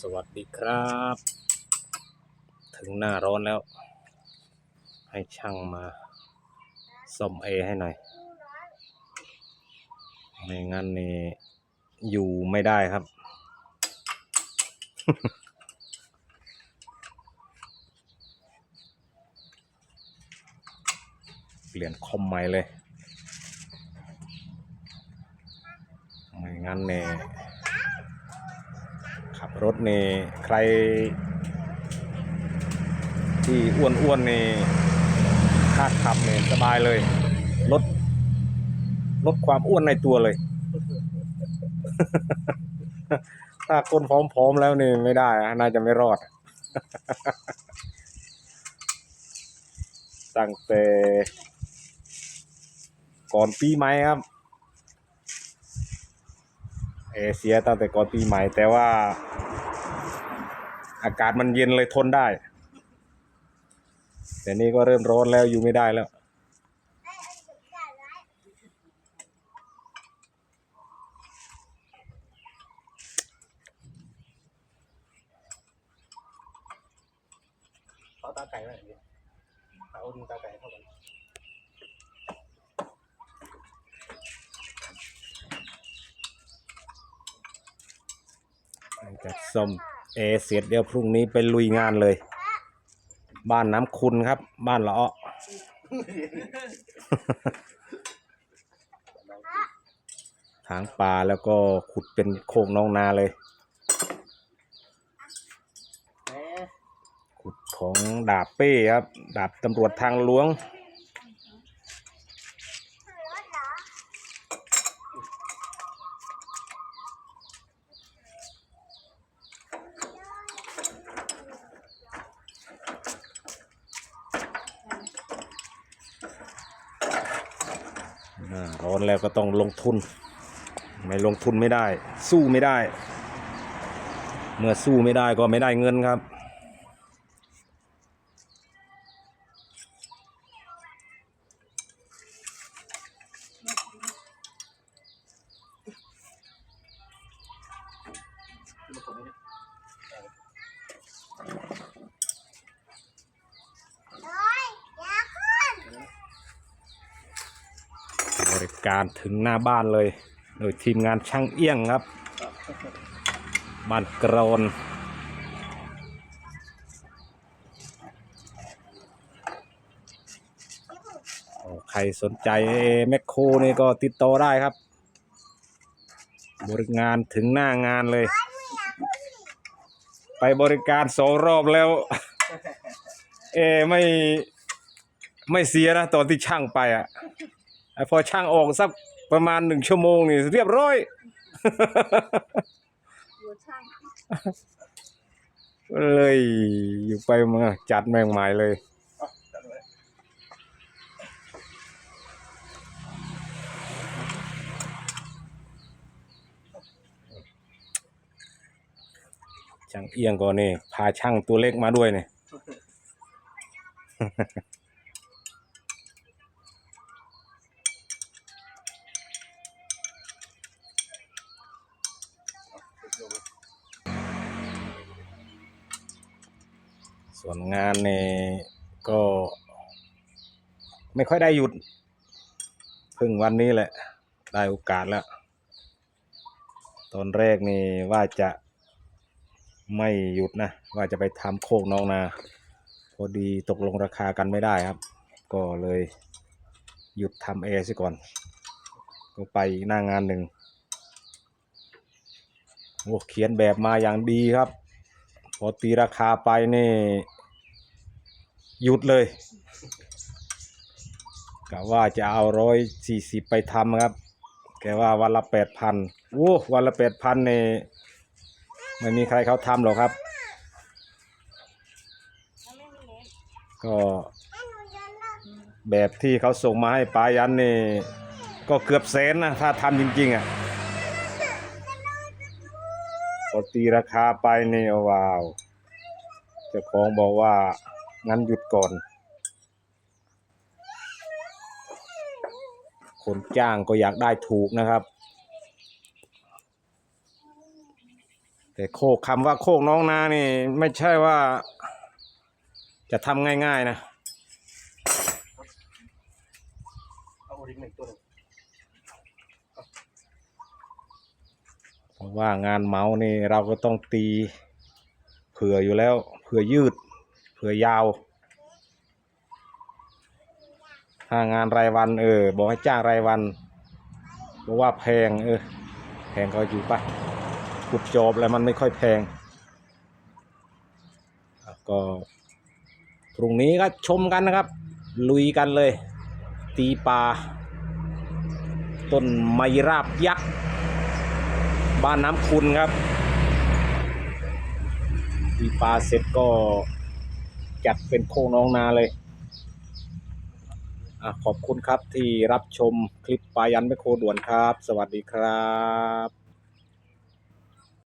สวัสดีครับ ถึงหน้าร้อนแล้ว ให้ช่างมาซ่มเอให้หน่อย ไม่งั้นนี่อยู่ไม่ได้ครับ เปลี่ยนคอมใหม่เลย ไม่งั้นเนี่ย รถนี่ใคร ที่อ้วนอ้วนๆนี่ถ้าขับเนี่ยสบายเลย ลด ลดความอ้วนในตัวเลย ถ้าคนผอมๆแล้วนี่ไม่ได้อะน่าจะไม่รอด ตั้งแต่ก่อนปีใหม่ครับ เอเสียตั้งแต่ก่อนปีใหม่ แต่ว่า อากาศมันเย็นเลยทนได้ แต่นี่ก็เริ่มร้อนแล้วอยู่ไม่ได้แล้วเขาตาไก่ไว้อย่างเดียวเอาดูตาไก่เข้ากัน จากซ่อมเอเสร็จเดี๋ยวพรุ่งนี้ไปลุยงานเลย บ้านน้ำคุณครับ บ้านละอ้อถางป่าแล้วก็ขุดเป็นโคกน้องนาเลย ขุดของดาบเป้ครับ ดาบตำรวจทางหลวง ร้อนแล้วก็ต้องลงทุน ไม่ลงทุนไม่ได้ สู้ไม่ได้ เมื่อสู้ไม่ได้ก็ไม่ได้เงินครับ บริการถึงหน้าบ้านเลย โดยทีมงานช่างเอี้ยงครับ บ้านกรนใครสนใจแมคโครนี่ก็ติดต่อได้ครับ บริงานถึงหน้างานเลย ไปบริการสองรอบแล้ว เอไม่ไม่เสียนะตอนที่ช่างไปอะ พอช่างออกสักประมาณหนึ่งชั่วโมงนี่เรียบร้อย เลยอยู่ไปมาจัดแมงหมายเลยอะจัดเลยช่างเอียงก่อนนี่พาช่างตัวเล็กมาด้วยเนี่ย ส่วนงานเนี่ยก็ไม่ค่อยได้หยุด เพิ่งวันนี้แหละ ได้โอกาสแล้ว ตอนแรกนี่ว่าจะไม่หยุดนะ ว่าจะไปทำโคกน้องนา พอดีตกลงราคากันไม่ได้ครับ ก็เลยหยุดทำเอซะก่อน ก็ไปหน้างานหนึ่งโอ้เขียนแบบมาอย่างดีครับ อตีราคาไปนี่หยุดเลยกะว่าจะเอาร้อยสี่สิบไปทำครับ แกว่าวันละแปดพันโอ้วันละแปดพันนี่ไม่มีใครเขาทำหรอกครับกก็แบบที่เขาส่งมาให้ปายันนี่ ก็เกือบแสนนะ ถ้าทำจริง ๆ อะ พอตีราคาไปนี่ว้าวเจ้าของบอกว่างั้นหยุดก่อน คนจ้างก็อยากได้ถูกนะครับ แต่โคกคำว่าโคกน้องนานี่ ไม่ใช่ว่า จะทำง่ายๆนะเอาลิงหนึ่งตัวหนึ่ง เพราะ ว่างานเมาส์นี่เราก็ต้องตี เผื่ออยู่แล้ว เผื่อยืด เผื่อยาว ถ้างานรายวันเออ บอกให้จ้างรายวันบอกว่าแพงเออ แพงก็อยู่ไปขุดจอบแล้วมันไม่ค่อยแพง ก็พรุ่งนี้ก็ชมกันนะครับ ลุยกันเลย ตีปลาต้นไมราบยักษ์ บ้านน้ำคุณครับตีปลาเสร็จก็จัดเป็นโค้งน้องนาเลยอขอบคุณครับที่รับชมคลิปปลายันแมคโครด่วนครับ สวัสดีครับ